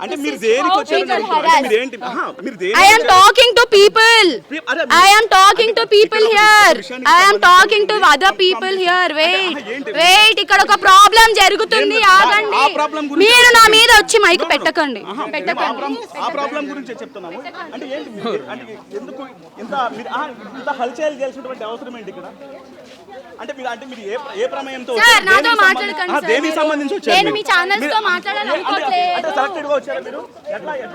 అంటే- మీరు దేనికి వచ్చారు. మీరు ఆహా, మీరు దేనికి I am వచ్చారు? talking to people. అరే, I am talking to అంటే people ఇక్కడ ఒక. ఇక్కడ ప్రాబ్లం జరుగుతుంది. ఆగండి. మీరు నా మీద వచ్చి మైక్. పెట్టకండి. పెట్టకండి. ప్రాబ్లం- ఆ ప్రాబ్లం గురించే చెప్తున్నాము. అంటే ఏంటి మీరు- అంటే ఎందుకు ఇంత మీరు ఆ, ఇంత హల్చల్ చేయాల్సినటువంటి అవసరం ఏంటి ఇక్కడ? అంటే మీరు అంటే మీరు ఏ ఏ ప్రమేయంతో దేనికి సంబంధించి- వచ్చారు నేను? మీ ఛానల్స్తో మీరు- అంటే- అంటే- అంటే అనుకోవట్లేదు సెలెక్టెడ్గా వచ్చారా మీరు? ఎట్లా అంటే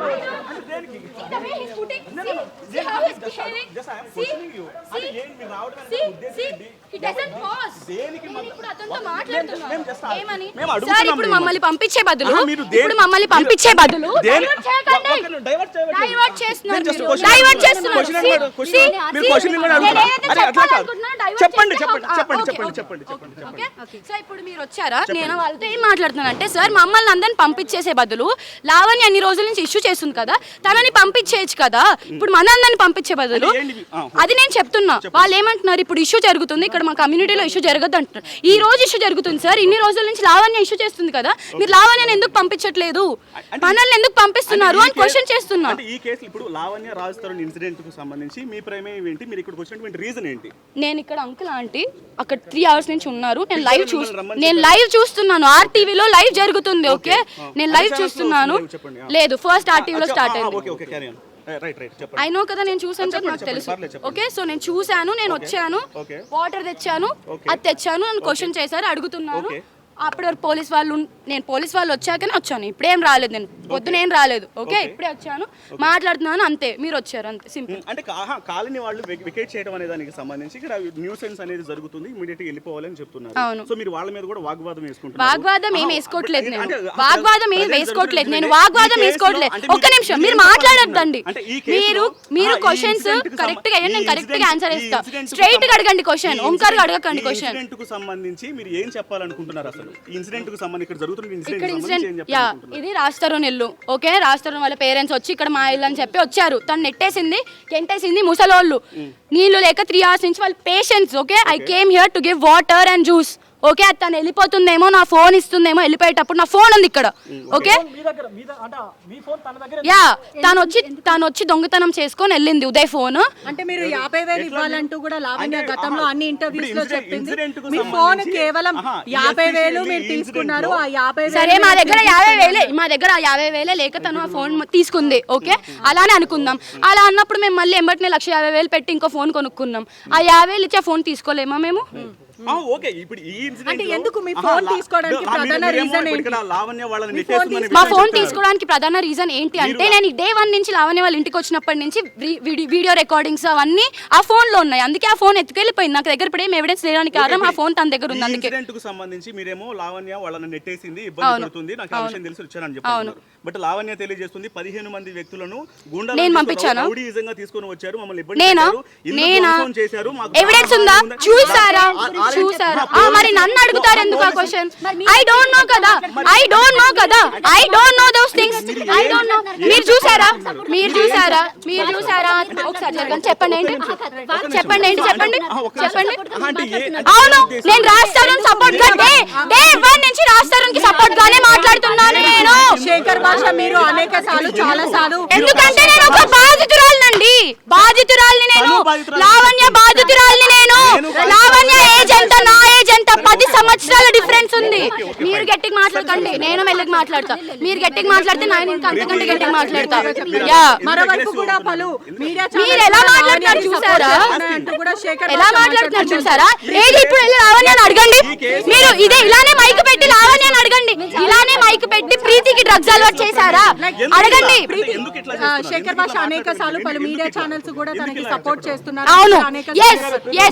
దేనికి. అంటే మాట్లాడుతున్నాను. సార్ ఇప్పుడు మిమ్మల్ని. పంపించే బదులు? ఇప్పుడు మమ్మల్ని పంపించే బదులు? చేస్తున్నారు. చేస్తున్నారు. చెప్పండి చెప్పండి చెప్పండి చెప్పండి. చెప్పండి సో ఇప్పుడు మీరు వచ్చారా? నేను వాళ్ళతో ఏం మాట్లాడుతున్నానంటే సార్ మమ్మల్ని అందరిని పంపించేసే బదులు లావణ్య అన్ని రోజుల నుంచి ఇష్యూ చేస్తుంది కదా తనని పంపించేయచ్చు కదా. ఇప్పుడు మన అందరిని పంపించే బదులు అది నేను చెప్తున్నా. వాళ్ళు ఏమంటున్నారు ఇప్పుడు ఇష్యూ జరుగుతుంది ఇక్కడ మా కమ్యూనిటీలో ఇష్యూ జరగదు అంటున్నారు. ఈ రోజు ఇష్యూ జరుగుతుంది సార్ ఇన్ని రోజుల నుంచి లావణ్య ఇష్యూ చేస్తుంది కదా మీరు లావణ్యని ఎందుకు పంపించట్లేదు? మనల్ని ఎందుకు పంపిస్తున్నారు అని క్వశ్చన్ కేసు- చేస్తున్నా. అంటే ఈ కేసులో ఇప్పుడు లావణ్య రాజ్ తరుణ్ ఇన్సిడెంట్కు సంబంధించి మీ ప్రమేయం ఏంటి? మీరు ఇక్కడికి వచ్చినటువంటి రీజన్ ఏంటి? నేను ఇక్కడ అంకుల్ ఆంటీ అక్కడ త్రీ అవర్స్ నుంచి ఉన్నారు. నేను లైవ్ చూస్ మిమ్మల్ని రమ్మని నేను లైవ్ చూస్తున్నాను. ఆర్టీవీలో లైవ్ జరుగుతుంది ఓకే. నేను లైవ్ చూస్తున్నాను. లేదు ఫస్ట్ ఆర్టీవీలో స్టార్ట్ అయింది okay okay carry on right right చెప్పండి ఐ నో కదా నేను చూసాను కదా నాకు తెలుసు. ఓకే సో నేను చూసాను నేను వచ్చాను. వాటర్ తెచ్చాను. అది తెచ్చాను నన్ను క్వశ్చన్ చేశారు అడుగుతున్నాను. అప్పటి వరకు పోలీస్ వాళ్ళు నేను పోలీస్ వాళ్ళు వచ్చాకనే వచ్చాను. ఇప్పుడేం రాలేదు నేను. పొద్దున ఏం రాలేదు. ఓకే. ఇప్పుడే వచ్చాను. మాట్లాడుతున్నాను అంతే. మీరు వచ్చారు అంతే. సింపుల్. అంటే కాలనీ వాళ్ళు వికెట్ చేయడం అనే దానికి సంబంధించి ఇక్కడ న్యూసెన్స్ అనేది జరుగుతుంది. ఇమీడియట్ వెళ్ళిపోవాలని చెప్తున్నారు. అవును. సో మీరు వాళ్ళ మీద కూడా వాగ్వాదం వేసుకుంటున్నారు. వాగ్వాదం ఏం వేసుకోవట్లేదు నేను. వాగ్వాదం ఏం వేసుకోవట్లేదు నేను వాగ్వాదం వేసుకోవట్లేదు ఒక్క నిమిషం. మీరు మాట్లాడొద్దండి. మీరు మీరు క్వశ్చన్స్ కరెక్ట్గా నేను కరెక్ట్గా ఆన్సర్ ఇస్తా. స్ట్రైట్గా అడగండి క్వశ్చన్ ఓంకార్ అడగకండి క్వశ్చన్ సంబంధించి మీరు ఏం చెప్పాలనుకుంటున్నారు అసలు? ఇన్సిడెంట్కు సంబంధించి ఇక్కడ జరుగుతున్న ఇన్సిడెంట్ ఇక్కడ యా ఇది రాస్తారు ఇల్లు ఓకే? రాస్తారు వాళ్ళ పేరెంట్స్ వచ్చి ఇక్కడ మా ఇల్లు అని చెప్పి వచ్చారు. తను నెట్టేసింది గెంటేసింది ముసలోళ్ళు. నీళ్ళు లేక త్రీ అవర్స్ నుంచి వాళ్ళ patients okay? I came here to give water and juice okay అది తను వెళ్ళిపోతుందేమో నా ఫోన్ ఇస్తుందేమో వెళ్ళిపోయేటప్పుడు నా ఫోన్ ఉంది ఇక్కడ. ఓకే? మీ దగ్గర మీ ద- అంటే మీ ఫోన్ తన దగ్గర యా తను వచ్చి తను వచ్చి దొంగతనం చేసుకొని వెళ్ళింది ఉదయ్ ఫోన్. అంటే మీరు యాభై వేలు ఇవ్వాలంటూ కూడా లావణ్య గతంలో అన్ని ఇంటర్వ్యూస్లో చెప్పింది. మీ ఫోన్ కేవలం యాభై వేలు మీరు తీసుకున్నారు. ఆ యాభై సరే మా దగ్గర యాభై. వేలే మా దగ్గర ఆ యాభై వేలే లేక తను ఆ ఫోన్ తీసుకుంది ఓకే? అలానే అనుకుందాం. అలా అన్నప్పుడు మేము మళ్ళీ ఎంబటినే లక్ష యాభై వేలు పెట్టి ఇంకో ఫోన్ కొనుక్కున్నాం. ఆ యాభై వేలు ఇచ్చే ఫోన్ తీసుకోలేమా మేము. ఓకే. ఇప్పుడు ఈ ఇన్సిడెంట్ అంటే ఎందుకు మీ ఫోన్ తీసుకోవడానికి ప్రధాన reason ఏంటి? ఇక్కడ లావణ్య వాళ్ళని మీ ఫోన్ నెట్టేస్తుందని మా విషయం ఫోన్ చెప్తున్నారు. తీసుకోవడానికి ప్రధాన రీజన్ ఏంటి అంటే నేను డే వన్ నుంచి లావణ్య వాళ్ళ ఇంటికి వచ్చినప్పటి నుంచి వీడియో రికార్డింగ్స్ అవన్నీ ఆ ఫోన్లో ఉన్నాయి. అందుకే ఆ ఫోన్ ఎత్తుకెళ్ళిపోయింది. నాకు దగ్గర ఇప్పుడు ఏం ఎవిడెన్స్ లేడానికి కారణం ఆ ఫోన్ తన దగ్గర ఉంది. అందుకే ఇన్సిడెంట్కు సంబంధించి మీరేమో లావణ్య వాళ్ళని నెట్టేసింది ఇబ్బంది. పడుతుంది. నాకు ఆ విషయం తెలిసి వచ్చానని చెప్పారు బట్ లావణ్య తెలియజేస్తుంది పదిహేను మంది వ్యక్తులను నేను తీసుకొని పంపించానా? తీసుకొని వచ్చారు మమ్మల్ని ఇబ్బంది చేశారు ఎవిడెన్స్ ఉందా. చూసారా? మరి నన్ను అడుగుతారు ఎందుకు ఆ క్వశ్చన్ ఐ డోంట్ నో కదా. ఐ డోంట్ నో కదా. I don't know those things I don't know మీరు చూసారా? మీరు చూసారా? మీరు చూసారా? ఒకసారి జరగండి చెప్పండి. ఏంటి? చెప్పండి ఏంటి? చెప్పండి. చెప్పండి. అవును? నేను రాస్తాను సపోర్ట్గా డే డే వన్ నుంచి రాస్తాను సపోర్ట్ గానే మాట్లాడుతున్నాను నేను శేఖర్ భాష సార్లు చాలా? సార్లు ఎందుకంటే నేను ఒక బాధితురాలినండి. బాధితురాలిని నేను. లావణ్య బాధితురాలిని నేను. లావణ్య ఏజ్ ఎంత నా ఏజ్ ఎంత పది సంవత్సరాల డిఫరెన్స్ ఉంది. మీరు గట్టిగా మాట్లాడకండి. నేను మెల్లగా మాట్లాడతా. మీరు గట్టిగా మాట్లాడితే నేను ఇంకా అంతకంటే గట్టిగా మాట్లాడతా. యా. మరోవైపు కూడా పలు మీడియా మీరు ఎలా మాట్లాడుతున్నారు చూసారా? ఎలా మాట్లాడుతున్నారు. చూసారా? ఏది ఇప్పుడు వెళ్ళి లావణ్యని అడగండి. మీరు ఇదే ఇలానే మైక్ పెట్టి లావణ్యని అడగండి. ఇలానే మైక్ పెట్టి ప్రీతికి డ్రగ్స్ అలవాటు చేశారా? అడగండి? శేఖర్ భాష అనేక సార్లు పలు? మీడియా? ఛానల్స్ కూడా తనకి సపోర్ట్? చేస్తున్నారు? అవును.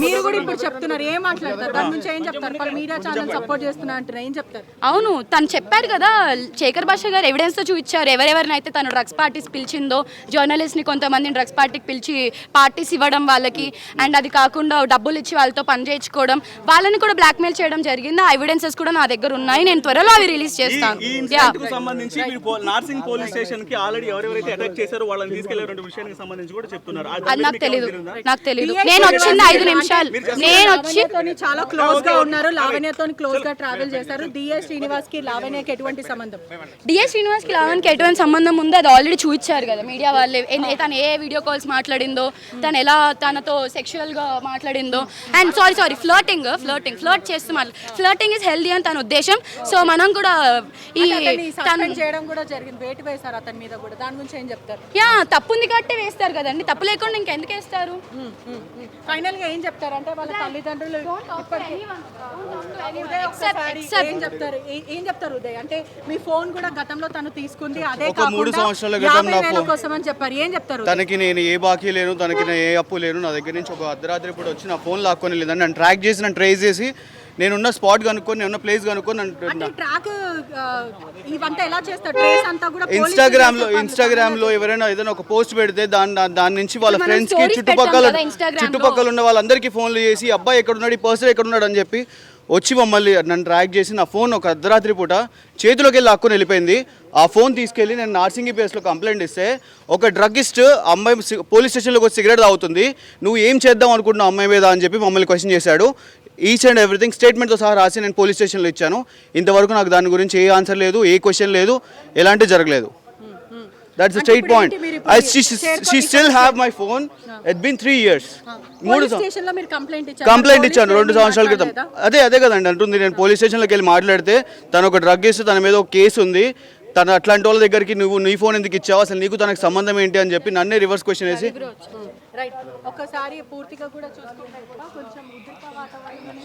మీరు కూడా ఇప్పుడు చెప్తున్నారు. ఏం మాట్లాడతారు? దాని నుంచి ఏం చెప్తారు? పలు మీడియా ఛానల్ సపోర్ట్ చేస్తున్నారు అంటారు ఏం చెప్తారు? అవును. తను చెప్పారు కదా శేఖర్ భాష గారు ఎవిడెన్స్తో చూపించారు. ఎవరెవరినైతే తను డ్రగ్స్ పార్టీస్ పిలిచిందో జర్నలిస్ట్ని కొంతమందిని డ్రగ్స్ పార్టీకి పిలిచి పార్టీస్ ఇవ్వడం వాళ్ళకి అండ్ అది కాకుండా డబ్బులు ఇచ్చి వాళ్ళతో పని చేయించుకోవడం వాళ్ళని కూడా బ్లాక్మెయిల్ చేయడం జరిగింది? ఆ ఎవిడెన్సెస్ కూడా నా దగ్గర ఉన్నాయి. నేను త్వరలో అవి రిలీజ్ చేస్తాను. సంబంధించి మీరు నార్సింగ్ పోలీస్ స్టేషన్కి ఆల్రెడీ ఎవరెవరైతే అటాక్ చేశారో వాళ్ళని తీసుకెళ్ళారు విషయానికి సంబంధించి కూడా చెప్తున్నారు. అది నాకు తెలియదా? నాకు తెలీదు. PI నేను వచ్చింది ఐదు నిమిషాలు. నేను వచ్చి చాలా క్లోజ్గా ఉన్నారు. లావణ్య లావణ్యతో క్లోజ్గా ట్రావెల్ చేశారు. డిఎస్ శ్రీనివాస్కి లావణ్యకి ఎటువంటి సంబంధం? డిఎస్ శ్రీనివాస్కి లావణ్కి ఎటువంటి సంబంధం ఉందో అది ఆల్రెడీ చూపించారు కదా మీడియా వాళ్ళే. తను ఏ వీడియో కాల్స్ మాట్లాడిందో తను ఎలా తనతో సెక్షువల్గా మాట్లాడిందో. And sorry sorry flirting flirting flirt చేస్తూ మాట్లా ఫ్లర్టింగ్ ఇస్ హెల్దీ అని తన ఉద్దేశం. సో మనం కూడా ఈ తను చేయడం కూడా జరిగింది. వేటు వేశారు అతని మీద కూడా. దాని గురించి ఏం చెప్తారు? యా తప్పు ఉంది కాబట్టి వేస్తారు కదండి. తప్పు లేకుండా ఇంకెందుకు వేస్తారు? ఫైనల్గా ఏం చెప్తారు అంటే వాళ్ళ తల్లిదండ్రులు ఏం చెప్తారు? ఏ- చెప్తారు ఉదయ్? అంటే మీ ఫోన్ కూడా గతంలో తను తీసుకుంది అదే మూడు సంవత్సరాల నా ఫోన్- కోసం అని చెప్పారు. ఏం చెప్తారు? తనకి నేను ఏ బాకీ లేను తనకి నేను ఏ అప్పు లేను నా దగ్గర నుంచి ఒక అర్ధరాత్రి పూట వచ్చి నా ఫోన్ లాక్కొని వెళ్ళిందని నన్ను ట్రాక్ చేసి నన్ను ట్రేస్ చేసి నేనున్న స్పాట్ కనుక్కొని నేనున్న ప్లేస్ కనుక్కొని ఇన్స్టాగ్రామ్లో. ఇన్స్టాగ్రామ్లో ఎవరైనా ఏదైనా ఒక పోస్ట్ పెడితే దాని దాని- నుంచి వాళ్ళ ఫ్రెండ్స్కి చుట్టుపక్కల. చుట్టుపక్కల ఉన్న వాళ్ళందరికీ ఫోన్లు చేసి "ఈ అబ్బాయి ఎక్కడ ఉన్నాడు ఈ పర్సన్ ఎక్కడ ఉన్నాడు అని చెప్పి వచ్చి మమ్మల్ని నన్ను ట్రాక్ చేసి నా ఫోన్ ఒక అర్ధరాత్రి పూట చేతిలోకి వెళ్ళి లాక్కొని వెళ్ళిపోయింది. ఆ ఫోన్ తీసుకెళ్ళి నేను నార్సింగి ప్లేస్లో కంప్లైంట్ ఇస్తే ఒక డ్రగ్గిస్ట్ అమ్మాయి పోలీస్ స్టేషన్లోకి వచ్చి సిగరెట్ తాగుతుంది. నువ్వు ఏం చేద్దాం అనుకుంటున్నావు అమ్మాయి మీద? అని చెప్పి మమ్మల్ని క్వశ్చన్ చేశాడు. ఈచ్ అండ్ ఎవ్రీథింగ్ స్టేట్మెంట్తో సహా రాసి నేను పోలీస్ స్టేషన్లో ఇచ్చాను. ఇంతవరకు నాకు దాని గురించి ఏ ఆన్సర్ లేదు ఏ క్వశ్చన్ లేదు ఎలాంటి జరగలేదు. దట్స్ ద ఇప్పుడు point I she still have my phone it been three years మూడు కంప్లైంట్ ఇచ్చాను రెండు సంవత్సరాల క్రితం? అదే అదే కదండి అంటుంది. నేను పోలీస్ స్టేషన్లోకి వెళ్ళి మాట్లాడితే తను ఒక డ్రగ్ ఇస్తే తన మీద ఒక కేసు ఉంది. తను అట్లాంటి వాళ్ళ దగ్గరికి నువ్వు నీ ఫోన్ ఎందుకు ఇచ్చావు? అసలు నీకు తనకు సంబంధం ఏంటి అని చెప్పి నన్నే రివర్స్ క్వశ్చన్ వేసి రైట్ ఒక్కసారి పూర్తిగా కూడా చూసుకుంటే కూడా కొంచెం ఉద్రిక్త వాతావరణం